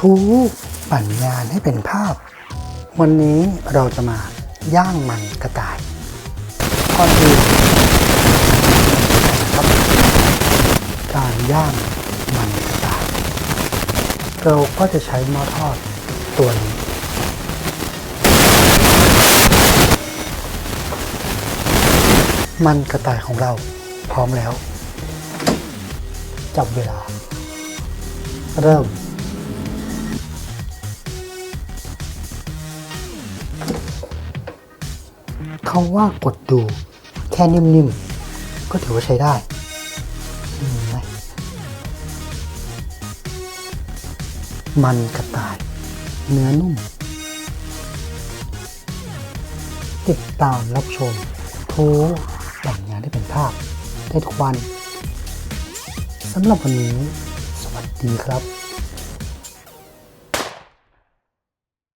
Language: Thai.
ทูปั่นงานให้เป็นภาพ วันนี้เราจะมาย่างมันกระต่ายก่อนอื่นครับการย่างมันกระต่ายเราก็จะใช้หม้อทอดตัวนี้มันกระต่ายของเราพร้อมแล้ว จับเวลา เริ่ม เขาว่ากดดูแค่นิ่มๆ ก็ถือว่าใช้ได้มันกระต่าย เนื้อนุ่ม ติดตามรับชมทูแต่งงานได้เป็นภาพ ได้ทุกวันสำหรับวันนี้ สวัสดีครับ